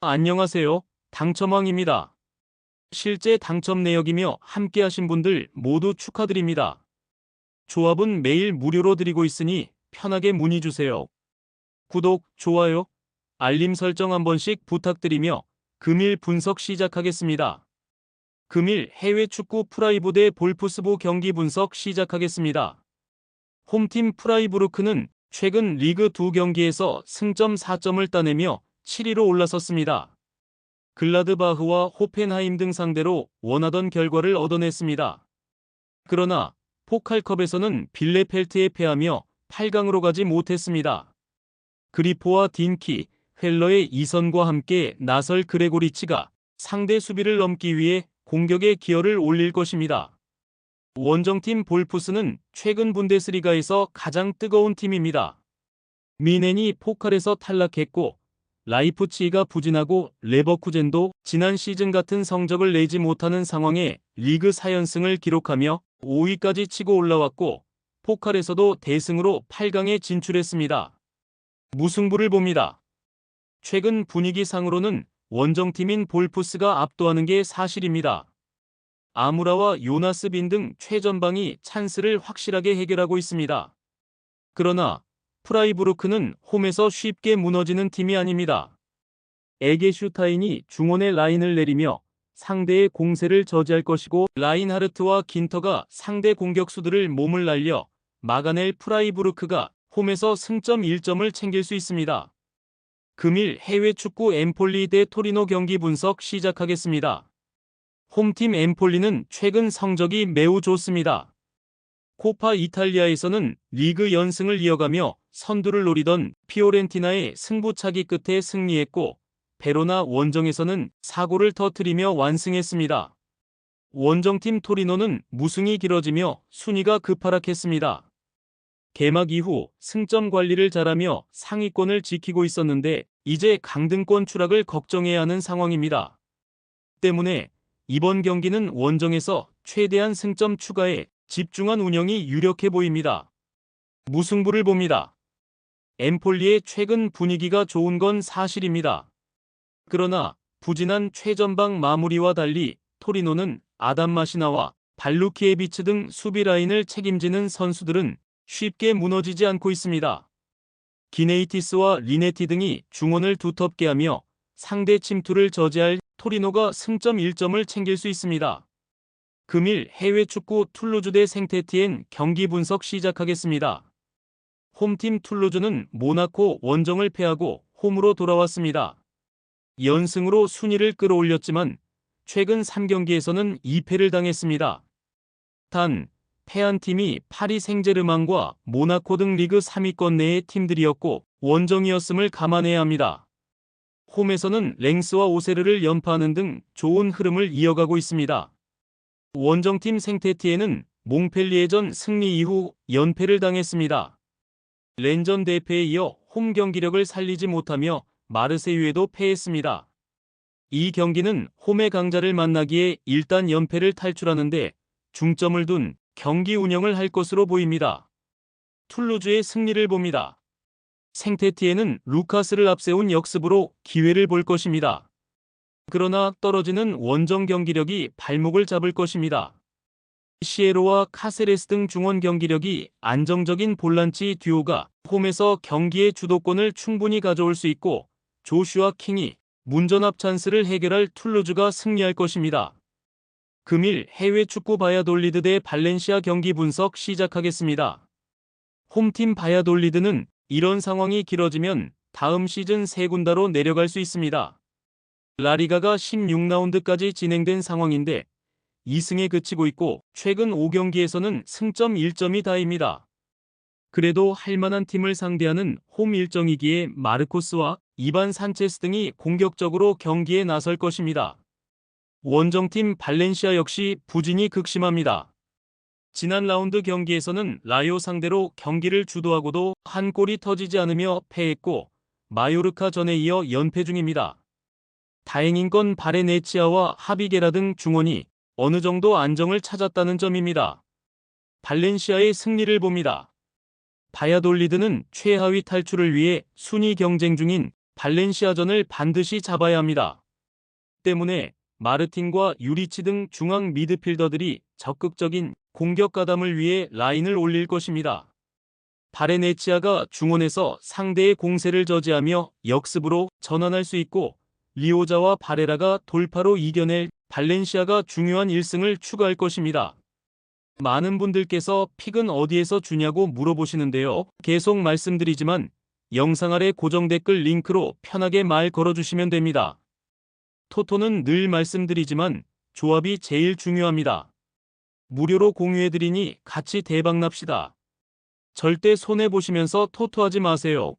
안녕하세요. 당첨왕입니다. 실제 당첨 내역이며 함께하신 분들 모두 축하드립니다. 조합은 매일 무료로 드리고 있으니 편하게 문의 주세요. 구독, 좋아요, 알림 설정 한 번씩 부탁드리며 금일 분석 시작하겠습니다. 금일 해외 축구 프라이부대 볼프스부 경기 분석 시작하겠습니다. 홈팀 프라이부르크는 최근 리그 두 경기에서 승점 4점을 따내며 7위로 올라섰습니다. 글라드바흐와 호펜하임 등 상대로 원하던 결과를 얻어냈습니다. 그러나 포칼컵에서는 빌레펠트에 패하며 8강으로 가지 못했습니다. 그리포와 딘키, 헬러의 이선과 함께 나설 그레고리치가 상대 수비를 넘기 위해 공격에 기여를 올릴 것입니다. 원정팀 볼프스는 최근 분데스리가에서 가장 뜨거운 팀입니다. 미넨이 포칼에서 탈락했고 라이프치히가 부진하고 레버쿠젠도 지난 시즌 같은 성적을 내지 못하는 상황에 리그 4연승을 기록하며 5위까지 치고 올라왔고 포칼에서도 대승으로 8강에 진출했습니다. 무승부를 봅니다. 최근 분위기상으로는 원정팀인 볼프스가 압도하는 게 사실입니다. 아무라와 요나스 빈 등 최전방이 찬스를 확실하게 해결하고 있습니다. 그러나 프라이부르크는 홈에서 쉽게 무너지는 팀이 아닙니다. 에게 슈타인이 중원의 라인을 내리며 상대의 공세를 저지할 것이고 라인하르트와 긴터가 상대 공격수들을 몸을 날려 막아낼 프라이부르크가 홈에서 승점 1점을 챙길 수 있습니다. 금일 해외 축구 엠폴리 대 토리노 경기 분석 시작하겠습니다. 홈팀 엠폴리는 최근 성적이 매우 좋습니다. 코파 이탈리아에서는 리그 연승을 이어가며 선두를 노리던 피오렌티나의 승부차기 끝에 승리했고 베로나 원정에서는 사고를 터뜨리며 완승했습니다. 원정팀 토리노는 무승이 길어지며 순위가 급하락했습니다. 개막 이후 승점 관리를 잘하며 상위권을 지키고 있었는데 이제 강등권 추락을 걱정해야 하는 상황입니다. 때문에 이번 경기는 원정에서 최대한 승점 추가에 집중한 운영이 유력해 보입니다. 무승부를 봅니다. 엠폴리의 최근 분위기가 좋은 건 사실입니다. 그러나 부진한 최전방 마무리와 달리 토리노는 아담 마시나와 발루키에비츠 등 수비 라인을 책임지는 선수들은 쉽게 무너지지 않고 있습니다. 기네이티스와 리네티 등이 중원을 두텁게 하며 상대 침투를 저지할 토리노가 승점 1점을 챙길 수 있습니다. 금일 해외 축구 툴루즈 대 생테티엔 경기 분석 시작하겠습니다. 홈팀 툴루즈는 모나코 원정을 패하고 홈으로 돌아왔습니다. 연승으로 순위를 끌어올렸지만 최근 3경기에서는 2패를 당했습니다. 단, 패한 팀이 파리 생제르망과 모나코 등 리그 3위권 내의 팀들이었고 원정이었음을 감안해야 합니다. 홈에서는 랭스와 오세르를 연파하는 등 좋은 흐름을 이어가고 있습니다. 원정팀 생테티에는 몽펠리에전 승리 이후 연패를 당했습니다. 렌전 대패에 이어 홈 경기력을 살리지 못하며 마르세유에도 패했습니다. 이 경기는 홈의 강자를 만나기에 일단 연패를 탈출하는데 중점을 둔 경기 운영을 할 것으로 보입니다. 툴루즈의 승리를 봅니다. 생테티에는 루카스를 앞세운 역습으로 기회를 볼 것입니다. 그러나 떨어지는 원정 경기력이 발목을 잡을 것입니다. 시에로와 카세레스 등 중원 경기력이 안정적인 볼란치 듀오가 홈에서 경기의 주도권을 충분히 가져올 수 있고 조슈아 킹이 문전압 찬스를 해결할 툴루즈가 승리할 것입니다. 금일 해외 축구 바야돌리드 대 발렌시아 경기 분석 시작하겠습니다. 홈팀 바야돌리드는 이런 상황이 길어지면 다음 시즌 세 군다로 내려갈 수 있습니다. 라리가가 16라운드까지 진행된 상황인데 2승에 그치고 있고 최근 5경기에서는 승점 1점이 다입니다. 그래도 할만한 팀을 상대하는 홈 일정이기에 마르코스와 이반 산체스 등이 공격적으로 경기에 나설 것입니다. 원정팀 발렌시아 역시 부진이 극심합니다. 지난 라운드 경기에서는 라요 상대로 경기를 주도하고도 한 골이 터지지 않으며 패했고 마요르카 전에 이어 연패 중입니다. 다행인 건 바레네치아와 하비게라 등 중원이 어느 정도 안정을 찾았다는 점입니다. 발렌시아의 승리를 봅니다. 바야돌리드는 최하위 탈출을 위해 순위 경쟁 중인 발렌시아전을 반드시 잡아야 합니다. 때문에 마르틴과 유리치 등 중앙 미드필더들이 적극적인 공격 가담을 위해 라인을 올릴 것입니다. 바레네치아가 중원에서 상대의 공세를 저지하며 역습으로 전환할 수 있고 리오자와 바레라가 돌파로 이겨낼 발렌시아가 중요한 1승을 추가할 것입니다. 많은 분들께서 픽은 어디에서 주냐고 물어보시는데요. 계속 말씀드리지만 영상 아래 고정 댓글 링크로 편하게 말 걸어주시면 됩니다. 토토는 늘 말씀드리지만 조합이 제일 중요합니다. 무료로 공유해드리니 같이 대박납시다. 절대 손해보시면서 토토하지 마세요.